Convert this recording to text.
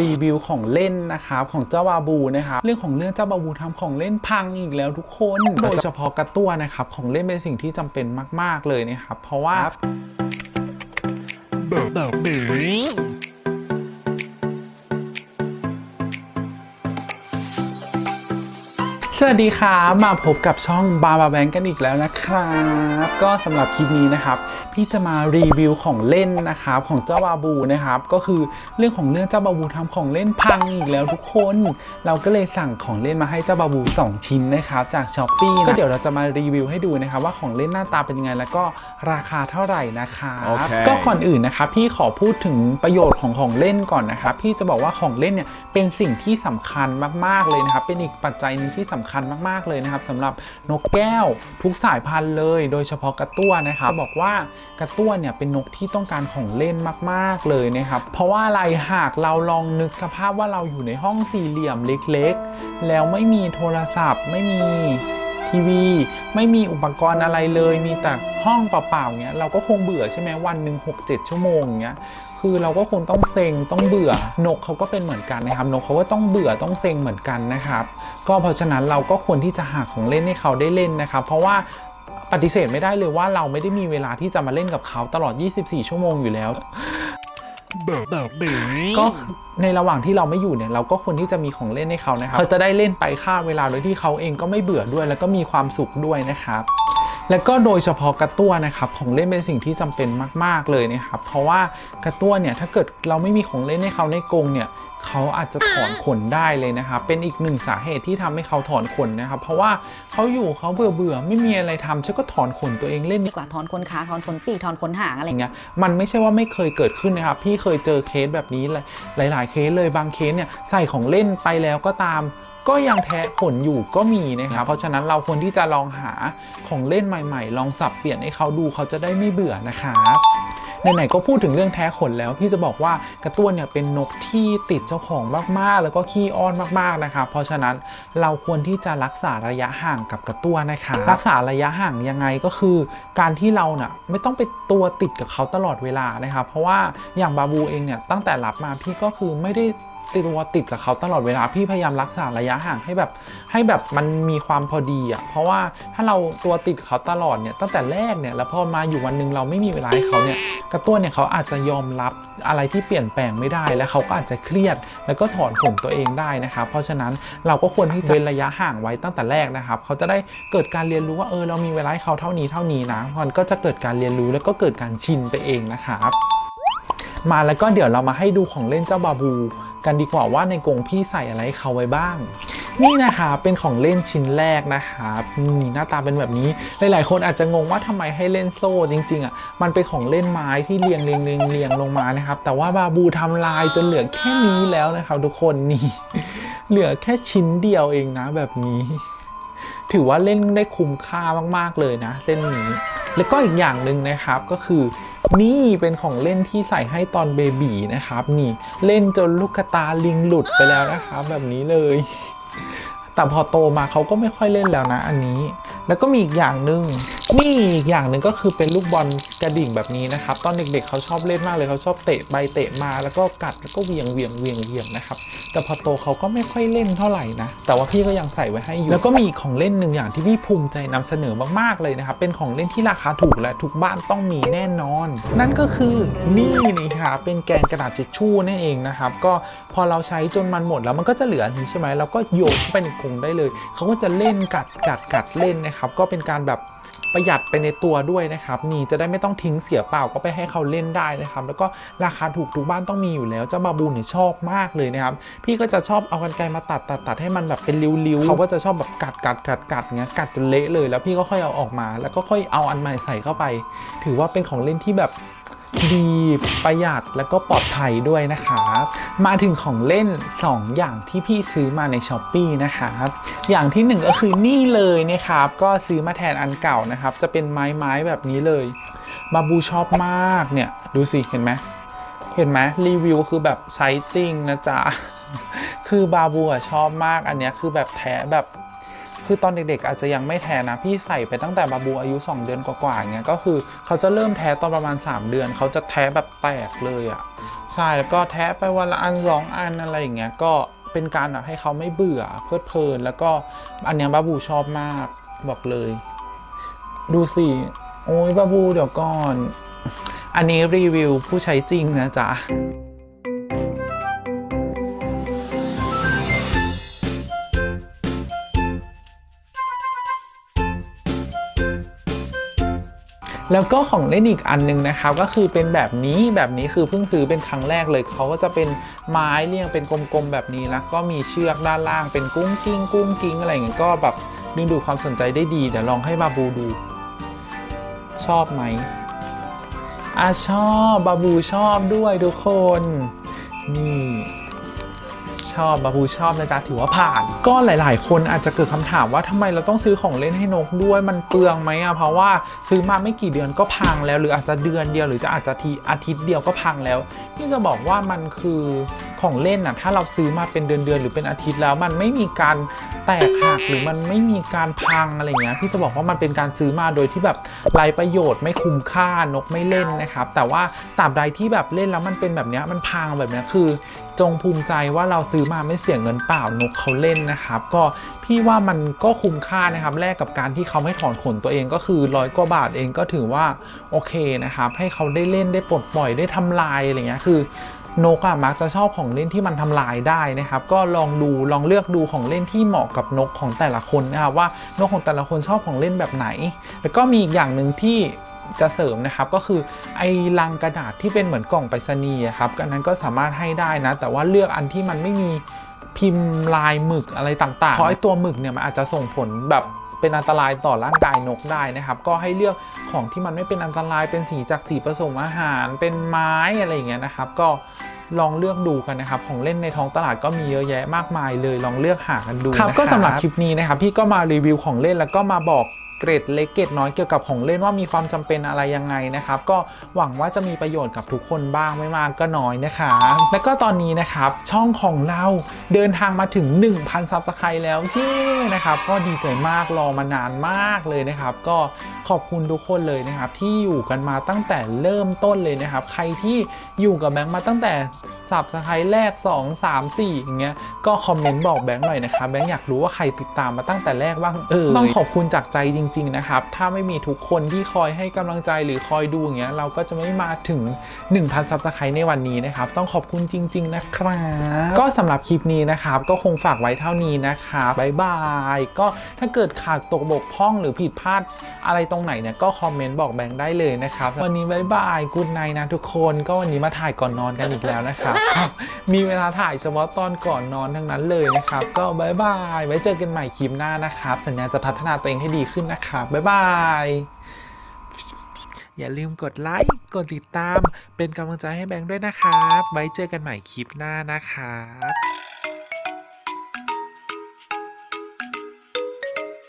รีวิวของเล่นนะครับของเจ้าบาบูนะครับเรื่องของเรื่องเจ้าบาบูทำของเล่นพังอีกแล้วทุกคน โดยเฉพาะกระตั้วนะครับของเล่นเป็นสิ่งที่จำเป็นมาก ๆเลยนะครับเพราะว่าสวัสดีครับมาพบกับช่องบาบาแบงกันอีกแล้วนะครับ ก็สำหรับคลิปนี้นะครับ พี่จะมารีวิวของเล่นนะครับของเจ้าบาบูนะครับก็คือเรื่องของเรื่องเจ้าบาบูทำของเล่นพังอีกแล้วทุกคน เราก็เลยสั่งของเล่นมาให้เจ้าบาบู 2 ชิ้นนะครับจากช้อปปี้ก็เดี๋ยวเราจะมารีวิวให้ดูนะครับว่าของเล่นหน้าตาเป็นยังไงแล้วก็ราคาเท่าไหร่นะครับโอเคก็ก่อนอื่นนะครับพี่ขอพูดถึงประโยชน์ของของเล่นก่อนนะครับพี่จะบอกว่าของเล่นเนี่ยเป็นสิ่งที่สำคัญมากๆเลยนะครับเป็นอีกปัจจัยหนึงที่สำคัญมากๆเลยนะครับสำหรับนกแก้วทุกสายพันธุ์เลย โดยเฉพาะกระตั้วนะครับจะบอกว่ากระตั้วเนี่ยเป็นนกที่ต้องการของเล่นมากๆเลยนะครับ เพราะว่าอะไรหากเราลองนึกสภาพว่าเราอยู่ในห้องสี่เหลี่ยมเล็กๆ แล้วไม่มีโทรศัพท์ ไม่มีทีวี ไม่มีอุปกรณ์อะไรเลย มีแต่ห้องเปล่าๆเงี้ยเราก็คงเบื่อใช่ไหมวันหนึ่ง6-7 ชั่วโมงเงี้ยคือเราก็คงต้องเซ็งต้องเบื่อนกเขาก็เป็นเหมือนกันนะครับนกเขาก็ต้องเบื่อต้องเซ็งเหมือนกันนะครับ ก็เพราะฉะนั้นเราก็ควรที่จะหาของเล่นให้เขาได้เล่นนะครับ เพราะว่า ปฏิเสธไม่ได้เลยว่าเราไม่ได้มีเวลาที่จะมาเล่นกับเขาตลอด 24 ชั่วโมงอยู่แล้วก็ในระหว่างที่เราไม่อยู่เนี่ยเราก็ควรที่จะมีของเล่นให้เขานะครับเขาจะได้เล่นไปฆ่าเวลาโดยที่เขาเองก็ไม่เบื่อด้วย แล้วก็มีความสุขด้วยนะครับ แล้วก็โดยเฉพาะกระตั้วนะครับของเล่นเป็นสิ่งที่จำเป็นมาก ๆเลยนะครับเพราะว่ากระตั้วเนี่ยถ้าเกิดเราไม่มีของเล่นให้เขาในกรงเนี่ย เขาอาจจะถอนขนได้เลยนะครับ เป็นอีกหนึ่งสาเหตุที่ทำให้เขาถอนขนนะครับ เพราะว่าเขาอยู่เขาเบื่อเบื่อๆไม่มีอะไรทำฉันก็ถอนขนตัวเองเล่นดีกว่าถอนขนขาถอนขนปีกถอนขนหางอะไรอย่างเงี้ย มันไม่ใช่ว่าไม่เคยเกิดขึ้นนะครับ พี่เคยเจอเคสแบบนี้เลยหลาย ๆ เคสเลยบางเคสเนี่ยใส่ของเล่นไปแล้วก็ตามก็ยังแทะขนอยู่ก็มีนะครับ เพราะฉะนั้นเราควรที่จะลองหาของเล่นใหม่ ๆ ลองสับเปลี่ยนให้เขาดูเขาจะได้ไม่เบื่อนะครับ ไหนๆก็พูดถึงเรื่องแท้ขนแล้ว พี่จะบอกว่ากระตั้วเนี่ยเป็นนกที่ติดเจ้าของมากๆ แล้วก็ขี้อ้อนมากๆนะครับเพราะฉะนั้นเราควรที่จะรักษาระยะห่างกับกระตั้วนะคะรักษาระยะห่างยังไงก็คือ การที่เราเน่ะไม่ต้องไปตัวติดกับเขาตลอดเวลานะครับเพราะว่าอย่างบาบูเองเนี่ยตั้งแต่รับมาพี่ก็คือไม่ได้ตัวติดกับเขาตลอดเวลาพี่พยายามรักษาระยะห่างให้แบบให้แบบมันมีความพอดีอะเพราะว่าถ้าเราตัวติดเขาตลอดเนี่ยตั้งแต่แรกเนี่ยแล้วพอมาอยู่วันหนึ่งเราไม่มีเวลาให้เขาเนี่ยกระตัวเนี่ยเขาอาจจะยอมรับอะไรที่เปลี่ยนแปลงไม่ได้ แล้วเขาก็อาจจะเครียด แล้วก็ถอนผมตัวเองได้นะครับเพราะฉะนั้นเราก็ควรที่จะเว้นระยะห่างไว้ตั้งแต่แรกนะครับเขาจะได้เกิดการเรียนรู้ว่าเออเรามีเวลาให้เขาเท่านี้เท่านี้นะมันก็จะเกิดการเรียนรู้แล้วก็เกิดการชินไปเองนะครับมาแล้วก็เดี๋ยวเรามาให้ดูของเล่นเจ้าบาบู กันดีกว่าว่าในกรงพี่ใส่อะไรเขาไว้บ้าง นี่นะคะเป็นของเล่นชิ้นแรกนะครับนี่หน้าตาเป็นแบบนี้ หลายๆ คนอาจจะงงว่าทำไมให้เล่นโซ่จริง ๆอะมันเป็นของเล่นไม้ที่เรียงเรียงเรียงเรียงลงมานะครับ แต่ว่าบาบูทำลายจนเหลือแค่นี้แล้วนะครับทุกคนนี่ เหลือแค่ชิ้นเดียวเองนะแบบนี้ ถือว่าเล่นได้คุ้มค่ามากๆเลยนะเส้นนี้แล้วก็อีกอย่างหนึ่งนะครับก็คือ นี่เป็นของเล่นที่ใส่ให้ตอนเบบีนะครับ นี่เล่นจนลูกตาลิงหลุดไปแล้วนะครับ แบบนี้เลย แต่พอโตมาเขาก็ไม่ค่อยเล่นแล้วนะอันนี้ แล้วก็มีอีกอย่างหนึ่ง นี่อีกอย่างหนึ่งก็คือเป็นลูกบอลกระดิ่งแบบนี้นะครับ ตอนเด็กๆเขาชอบเล่นมากเลยเขาชอบเตะใบเตะมาแล้วก็กัดแล้วก็เหวียงเหวียงเหวียงเหวียงนะครับแต่พอโตเขาก็ไม่ค่อยเล่นเท่าไหร่นะแต่ว่าพี่ก็ยังใส่ไว้ให้อยู่แล้วก็มีของเล่นหนึ่งอย่างที่พี่ภูมิใจนำเสนอมากๆเลยนะครับเป็นของเล่นที่ราคาถูกและทุกบ้านต้องมีแน่นอน นั่นก็คือนี่นี่ค่ะเป็นแกนกระดาษเช็ดชู่นั่นเองนะครับก็พอเราใช้จนมันหมดแล้วมันก็จะเหลืออันนี้ใช่ไหมเราก็โยนเข้าไปในกรงได้เลยเขาก็จะเล่นกัดกัดกัดเล่นนะครับก็เป็นการแบบ ประหยัดไปในตัวด้วยนะครับนี่จะได้ไม่ต้องทิ้งเสียเปล่าก็ไปให้เขาเล่นได้นะครับ แล้วก็ราคาถูกทุกบ้านต้องมีอยู่แล้วเจ้าบาบูเนี่ยชอบมากเลยนะครับ พี่ก็จะชอบเอากันไกรมาตัดตัดตัดให้มันแบบเป็นริ้วๆเขาก็จะชอบแบบกัดกัดกัดกัดเงี้ยกัดจนเละเลย แล้วพี่ก็ค่อยเอาออกมา แล้วก็ค่อยเอาอันใหม่ใส่เข้าไป ถือว่าเป็นของเล่นที่แบบ ดีประหยัดแล้วก็ปลอดภัยด้วยนะครับมาถึงของเล่น 2 อย่างที่พี่ซื้อมาในช้อปปีนะครับอย่างที่หนึ่งก็คือนี่เลยนะครับก็ซื้อมาแทนอันเก่านะครับ จะเป็นไม้ไม้แบบนี้เลยบาบูชอบมากเนี่ยดูสิเห็นไหมเห็นไหมรีวิวคือแบบใช้จริงนะจ๊ะคือบาบูอะชอบมากอันนี้คือแบบแท้แบบ คือตอนเด็กๆอาจจะยังไม่แท้นะ พี่ใส่ไปตั้งแต่บาบูอายุ 2 เดือนกว่าๆเงี้ยก็คือเขาจะเริ่มแท้ตอนประมาณ 3 เดือน เขาจะแท้แบบแตกเลยอะ่ะใช่แล้วก็แทะไปวันละอันสองอันอะไรอย่างเงี้ยก็เป็นการแบบให้เขาไม่เบื่อเพลิดเพลิน แล้วก็อันเนี้ยบาบูชอบมากบอกเลย ดูสิโอ้ยบาบูเดี๋ยวก่อน อันนี้รีวิวผู้ใช้จริงนะจ๊ะ แล้วก็ของเล่นอีกอันหนึงนะครับก็คือเป็นแบบนี้แบบนี้คือเพิ่งซื้อเป็นครั้งแรกเลยเขาก็จะเป็นไม้เรียงเป็นกลมๆแบบนี้แล้วก็มีเชือกด้านล่างเป็นกุ้งกิ้งกุ้งกิ้งอะไรอย่างเงี้ยก็แบบดึงดูดความสนใจได้ดีเดี๋ยวลองให้บาบูดู ชอบไหมอะชอบบาบูชอบด้วยทุกคน นี่ ชอบบาบูชอบนะจ๊ะถือว่าผ่าน ก็หลาย ๆ คนอาจจะเกิดคำถามว่าทำไมเราต้องซื้อของเล่นให้นกด้วยมันเปลืองไหมอะเพราะว่าซื้อมาไม่กี่เดือนก็พังแล้ว หรืออาจจะเดือนเดียวหรือจะอาจจะทีอาทิตย์เดียวก็พังแล้ว นี่จะบอกว่ามันคือของเล่นอะถ้าเราซื้อมาเป็นเดือนๆหรือเป็นอาทิตย์แล้ว มันไม่มีการแตกหักหรือมันไม่มีการพังอะไรเงี้ยพี่จะบอกว่ามันเป็นการซื้อมาโดยที่แบบไร้ประโยชน์ไม่คุ้มค่านกไม่เล่นนะครับ แต่ว่าตราบใดที่แบบเล่นแล้วมันเป็นแบบนี้มันพังแบบนี้คือ จงภูมิใจว่าเราซื้อมาไม่เสียเงินเปล่านกเขาเล่นนะครับ ก็พี่ว่ามันก็คุ้มค่านะครับแลกกับการที่เขาไม่ถอนขนตัวเองก็คือร้อยกว่าบาทเองก็ถือว่าโอเคนะครับให้เขาได้เล่นได้ปลดปล่อยได้ทำลายอะไรเงี้ยคือนกอะมักจะชอบของเล่นที่มันทำลายได้นะครับ ก็ลองดูลองเลือกดูของเล่นที่เหมาะกับนกของแต่ละคนนะครับว่านกของแต่ละคนชอบของเล่นแบบไหน แล้วก็มีอีกอย่างหนึ่งที่จะเสริมนะครับก็คือไอ้ลังกระดาษที่เป็นเหมือนกล่องไปรษณีย์อะครับอันนั้นก็สามารถให้ได้นะ แต่ว่าเลือกอันที่มันไม่มีพิมพ์ลายหมึกอะไรต่างๆ เพราะไอ้ตัวหมึกเนี่ยมันอาจจะส่งผลแบบ เป็นอันตรายต่อร่างกายนกได้นะครับ ก็ให้เลือกของที่มันไม่เป็นอันตรายเป็นสีจากสีผสมอาหารเป็นไม้อะไรอย่างเงี้ยนะครับ ก็ลองเลือกดูกันนะครับ ของเล่นในท้องตลาดก็มีเยอะแยะมากมายเลยลองเลือกหากันดูครับก็สำหรับคลิปนี้นะครับพี่ก็มารีวิวของเล่นแล้วก็มาบอก เกร็ดเล็กเกร็ดน้อยเกี่ยวกับของเล่นว่ามีความจำเป็นอะไรยังไงนะครับ ก็หวังว่าจะมีประโยชน์กับทุกคนบ้างไม่มากก็น้อยนะครับแล้วก็ตอนนี้นะครับช่องของเราเดินทางมาถึง 1,000ซับสไครต์แล้วที่นะครับก็ดีใจมากรอมานานมากเลยนะครับ ก็ขอบคุณทุกคนเลยนะครับ ที่อยู่กันมาตั้งแต่เริ่มต้นเลยนะครับ ใครที่อยู่กับแบงค์มาตั้งแต่สับสไครต์แรก 2 3 4 อย่างเงี้ยก็คอมเมนต์บอกแบงค์หน่อยนะครับแบงค์อยากรู้ว่าใครติดตามมาตั้งแต่แรกบ้างเออต้องขอบคุณจากใจจริงๆ นะครับ ถ้าไม่มีทุกคนที่คอยให้กำลังใจหรือคอยดูอย่างเงี้ยเราก็จะไม่มาถึง 1,000ซับสไครต์ในวันนี้นะครับ ต้องขอบคุณจริง ๆ นะครับ ก็สำหรับคลิปนี้นะครับ ก็คงฝากไว้เท่านี้นะครับบ๊ายบายก็ถ้าเกิดขาดตกบกพร่องหรือผิดพลาดอะไรตรงไหนเนี่ยก็คอมเมนต์บอกแบงค์ได้เลยนะครับ วันนี้บ๊ายบายกูดไนนะทุกคนก็วันนี้มาถ่ายก่อนนอนกันอีกแล้วนะครับมีเวลาถ่ายเฉพาะตอนก่อนนอนทั้งนั้นเลยนะครับ ก็บายบายไว้เจอกันใหม่คลิปหน้านะครับ สัญญาจะพัฒนาตัวเองให้ดีขึ้นนะนะครับ บ๊ายบาย อย่าลืมกดไลค์ กดติดตาม เป็นกำลังใจให้แบงค์ด้วยนะครับ ไว้เจอกันใหม่คลิปหน้านะครับ